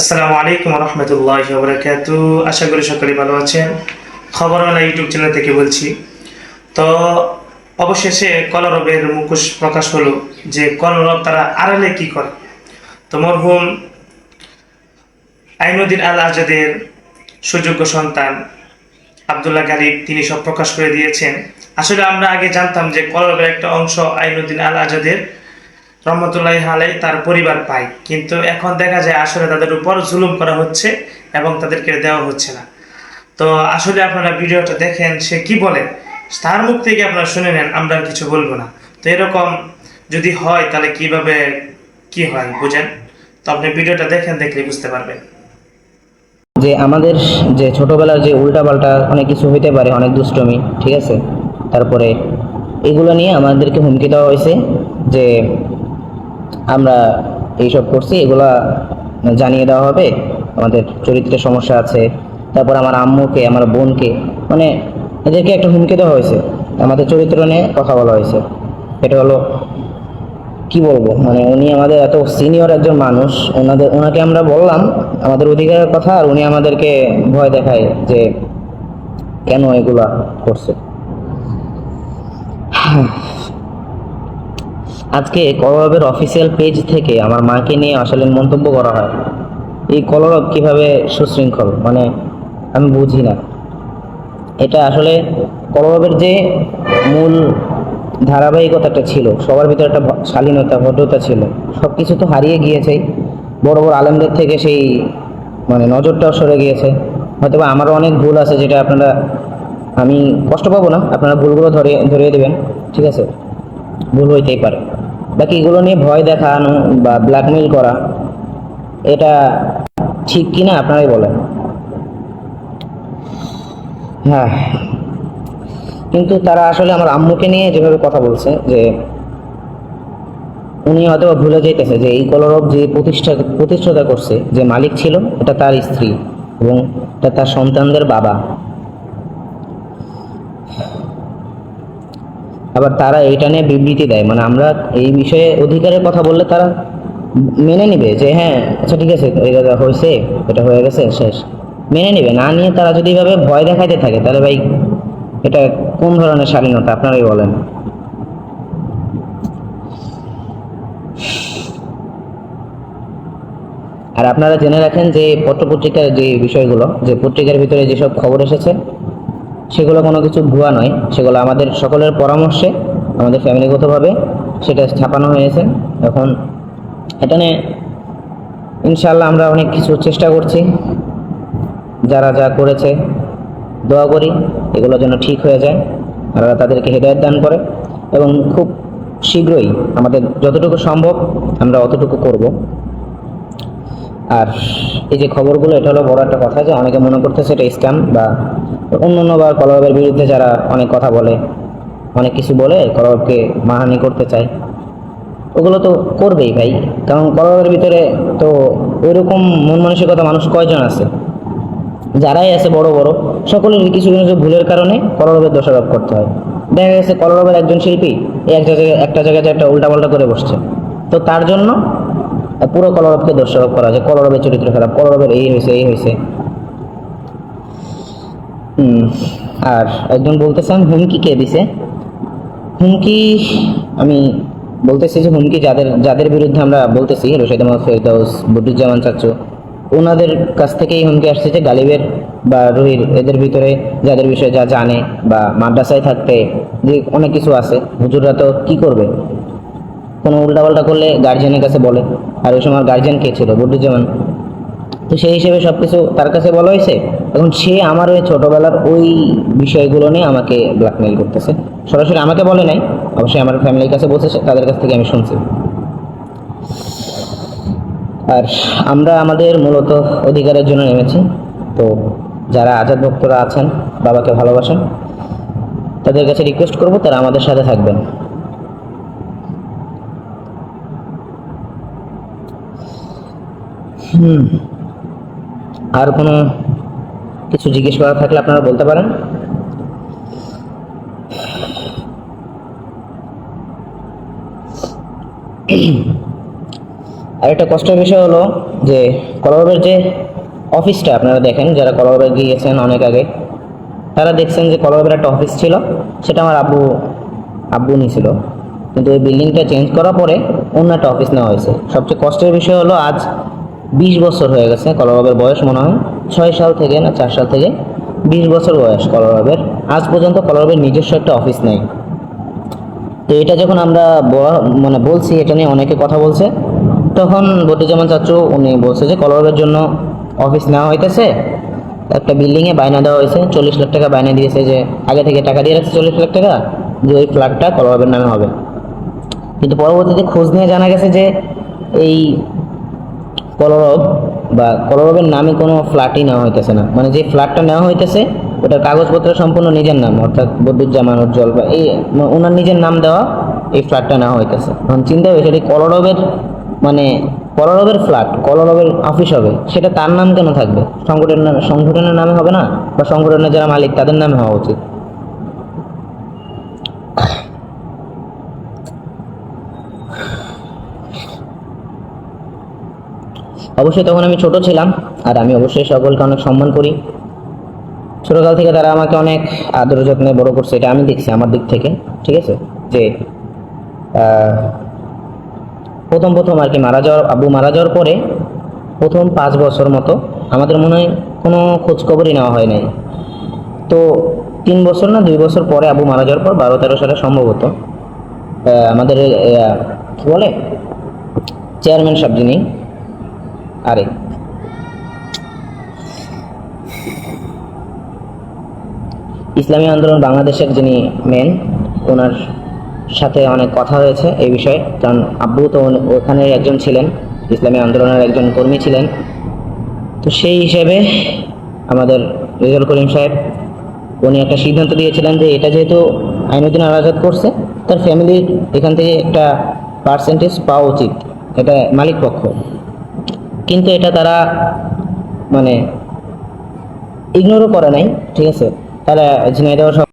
আসসালামু আলাইকুম রহমতুল্লাহ বরকাত আশা করি সকলে ভালো আছেন। খবরওয়ালা ইউটিউব চ্যানেল থেকে বলছি, তো অবশেষে কলরবের মুখোশ প্রকাশ হলো যে কলরব তারা আড়ালে কি করে? তো মরহুম আইনুদ্দিন আল আজাদের সুযোগ্য সন্তান আবদুল্লাহ গালিব, তিনি সব প্রকাশ করে দিয়েছেন। আসলে আমরা আগে জানতাম যে কলরবের একটা অংশ আইনুদ্দিন আল আজাদের রহমতুল্লাহ আলাই তার পরিবার পায়। কিন্তু এখন দেখা যায় আসলে তাদের উপর জুলুম করা হচ্ছে এবং তাদেরকে দেওয়া হচ্ছে না। তো আসলে আপনারা ভিডিওটা দেখেন, সে কি বলে? তার মুখ থেকে আপনারা শুনে নেন, আমরা কিছু বলব না। তো এরকম যদি হয় তাহলে কীভাবে কি হয় বুঝেন? তো আপনি ভিডিওটা দেখেন, দেখলে বুঝতে পারবেন। যে আমাদের যে ছোটবেলার যে উল্টাপাল্টা অনেক কিছু হইতে পারে, অনেক দুষ্টমি, ঠিক আছে? তারপরে এগুলো নিয়ে আমাদেরকে হুমকি দেওয়া হয়েছে যে আমরা এইসব করছি, এগুলা জানিয়ে দেওয়া হবে। আমাদের চরিত্রের সমস্যা আছে। তারপর আমার আম্মুকে, আমার বোনকে মানে এদেরকে একটা হুমকি দেওয়া হয়েছে। আমাদের চরিত্র নিয়ে কথা বলা হয়েছে। এটা হলো, কি বলব? মানে উনি আমাদের এত সিনিয়র একজন মানুষ, ওনাদের, ওনাকে আমরা বললাম আমাদের অধিকারের কথা, আর উনি আমাদেরকে ভয় দেখায় যে কেন এগুলা করছে। আজকে কলরবের অফিসিয়াল পেজ থেকে আমার মাকে নিয়ে অশালীন মন্তব্য করা হয়। এই কলরব কীভাবে সুশৃঙ্খল? মানে আমি বুঝি না। এটা আসলে কলরবের যে মূল ধারাবাহিকতাটা ছিল, সবার ভিতরে একটা শালীনতা, ভদ্রতা ছিল সব কিছু তো হারিয়ে গিয়েছে বড় বড় আলেমদের থেকে সেই মানে নজরটাও সরে গিয়েছে। হয়তো বা আমারও অনেক ভুল আছে যেটা আপনারা, আমি কষ্ট পাবো না, আপনারা ভুলগুলো ধরে, ধরিয়ে দেবেন, ঠিক আছে? ভুল হইতেই পারে। বাকি এগুলো নিয়ে ভয় দেখানো বা ব্ল্যাকমেল করা, এটা ঠিক কি না আপনারাই বলেন। হ্যাঁ। কিন্তু তারা আসলে আমার আম্মুকে নিয়ে যেভাবে কথা বলছে, যে উনি হয়তো ভুলে যাইতেছে যে এই কলরব যে প্রতিষ্ঠা, প্রতিষ্ঠাতা করছে, যে মালিক ছিল, এটা তার স্ত্রী এবং এটা তার সন্তানদের বাবা। আবার তারা এইটা নিয়ে বিবৃতি দেয়। মানে আমরা এই বিষয়ে অধিকারের কথা বললে তারা মেনে নিবে যে হ্যাঁ আচ্ছা ঠিক আছে, এটা হয়েছে, এটা হয়ে গেছে, শেষ। মেনে নিবে, না নিয়ে তারা যদি এভাবে ভয় দেখাইতে থাকে, তাহলে ভাই, এটা কোন ধরনের স্বাধীনতা আপনারাই বলেন। আর আপনারা জেনে রাখেন যে, পত্রপত্রিকার যে বিষয়গুলো, যে পত্রিকার ভিতরে যেসব খবর এসেছে সেগুলো কোনো কিছু ভুয়া নয়। সেগুলো আমাদের সকলের পরামর্শে, আমাদের ফ্যামিলিগতভাবে সেটা ছাপানো হয়েছে। এখন এটা নিয়ে ইনশাল্লাহ আমরা অনেক কিছু চেষ্টা করছি। যারা যা করেছে, দোয়া করি, এগুলো যেন ঠিক হয়ে যায়। আল্লাহ তাদেরকে হেদায়ত দান করে এবং খুব শীঘ্রই আমাদের যতটুকু সম্ভব আমরা অতটুকু করব। আর এই যে খবরগুলো, এটা হলো বড় একটা কথা যে অনেকে মনে করতেছে এটা স্ক্যাম বা অন্য অন্য বা কলরবের বিরুদ্ধে যারা অনেক কথা বলে, অনেক কিছু বলে, কলরবকে মাহানি করতে চায়, ওগুলো তো করবেই ভাই। কারণ কলরবের ভিতরে তো ওইরকম মন মানসিকতা মানুষ কয়জন আছে? যারাই আছে বড় বড়, সকলের কিছু কিছু ভুলের কারণে কলরবের দোষারোপ করতে হয়। দেখা গেছে কলরবের একজন শিল্পী এক জায়গায়, একটা জায়গাতে একটা উল্টাপাল্টা করে বসছে। তো তার জন্য পুরো কলরবকে দোষারোপ করা যে কলরবের চরিত্র খারাপ, কলরবের এই হয়েছে এই হয়েছে। আর একজন বলতেছেন, হুমকি কে দিছে? হুমকি, আমি বলতেছি যে হুমকি যাদের যাদের বিরুদ্ধে আমরা বলতেছি, রশিদ আহমদ, ফেরদৌস, বদরুজ্জামান চাচু ওনাদের কাছ থেকেই হুমকি আসছে যে গালিবের বা রুহির, এদের ভিতরে যাদের বিষয়ে যা জানে বা মাদ্রাসায় থাকতে যে অনেক কিছু আছে, হুজুররা তো কি করবে? কোনো উল্টাপাল্টা করলে গার্জিয়ানের কাছে বলে। আর ওই সময় গার্জিয়ান কে ছিল? বদরুজ্জামান তো সেই হিসেবে সব কিছু তার কাছে বলা হয়েছে। এখন সে আমার ওই ছোটোবেলার ওই বিষয়গুলো নিয়ে আমাকে ব্ল্যাকমেল করতেছে। সরাসরি আমাকে বলে নাই, অবশ্যই আমার ফ্যামিলির কাছে বলছে তাদের কাছ থেকে আমি শুনছি। আর আমরা আমাদের মূলত অধিকারের জন্য নেমেছি। তো যারা আজাদ ভক্তরা আছেন, বাবাকে ভালোবাসেন, তাদের কাছে রিকোয়েস্ট করব, তারা আমাদের সাথে থাকবেন। হুম। আর কোনো কিছু জিজ্ঞেস করার থাকলে আপনারা বলতে পারেন। আর একটা কষ্টের বিষয় হলো যে কলরবের যে অফিসটা আপনারা দেখেন, যারা কলরবে গিয়েছেন অনেক আগে, তারা দেখছেন যে কলরবের একটা অফিস ছিল, সেটা আমার আব্বু আব্বু নিয়েছিল কিন্তু ওই বিল্ডিংটা চেঞ্জ করার পরে অন্য একটা অফিস নেওয়া হয়েছে। সবচেয়ে কষ্টের বিষয় হলো আজ বিশ বছর হয়ে গেছে কলরবের বয়স মনে হয়। ছয় সাল থেকে না চার সাল থেকে বিশ বছর বয়স কলরবের আজ পর্যন্ত কলরবের নিজস্ব একটা অফিস নেই। তো এটা যখন আমরা মানে বলছি, এটা নিয়ে অনেকে কথা বলছে, তখন বদিজামান চাচু, উনি বলছে যে কলরবের জন্য অফিস নেওয়া হইতেছে। একটা বিল্ডিংয়ে বায়না দেওয়া হয়েছে চল্লিশ লাখ টাকা বায়না দিয়েছে যে আগে থেকে টাকা দিয়ে রাখছে চল্লিশ লাখ টাকা, যে ওই ফ্ল্যাটটা কলরবের নামে হবে। কিন্তু পরবর্তীতে খোঁজ নিয়ে জানা গেছে যে এই কলরব বা কলরবের নামে কোনো ফ্ল্যাটই নেওয়া হইতেছে না। মানে যে ফ্ল্যাটটা নেওয়া হইতেছে, ওটার কাগজপত্র সম্পূর্ণ নিজের নাম, অর্থাৎ বদুজ্জামান উজ্জ্বল বা এই ওনার নিজের নাম দেওয়া এই ফ্ল্যাটটা নেওয়া হইতেছে। এখন চিন্তা হয়েছে এটি কলরবের মানে কলরবের ফ্ল্যাট কলরবের অফিস হবে, সেটা তার নাম কেন থাকবে? সংগঠনের সংগঠনের নামে হবে না? বা সংগঠনের যারা মালিক, তাদের নামে হওয়া উচিত। অবশ্যই তখন আমি ছোট ছিলাম, আর আমি অবশ্যই সকলকে অনেক সম্মান করি। ছোটকাল থেকে তারা আমাকে অনেক আদর যত্নে বড় করছে, এটা আমি দেখছি আমার দিক থেকে, ঠিক আছে? যে প্রথম প্রথম আর কি মারা যাওয়ার, আব্বু মারা যাওয়ার পরে প্রথম পাঁচ বছর মতো আমাদের মনে হয় কোনো খোঁজখবরই নেওয়া হয় নাই। তো তিন বছর না দুই বছর পরে আবু মারা যাওয়ার পর বারো তেরো সালে সম্ভবত আমাদের কি বলে? চেয়ারম্যান সাহেব যিনি আরে। ইসলামী আন্দোলন বাংলাদেশের যিনি মেন ওনার সাথে অনেক কথা হয়েছে এই বিষয়ে। কারণ আব্বু তো ওখানে একজন ছিলেন, ইসলামী আন্দোলনের একজন কর্মী ছিলেন। তো সেই হিসেবে আমাদের রেজাল করিম সাহেব, উনি একটা সিদ্ধান্ত দিয়েছিলেন যে এটা যেহেতু আইনুদ্দিন আল আজাদ করছে, তার ফ্যামিলির এখান থেকে একটা পার্সেন্টেজ পাওয়া উচিত। এটা মালিক পক্ষ কিন্তু এটা তারা মানে ইগনোরও করে নাই ঠিক আছে? তারা ঝিনাইদহ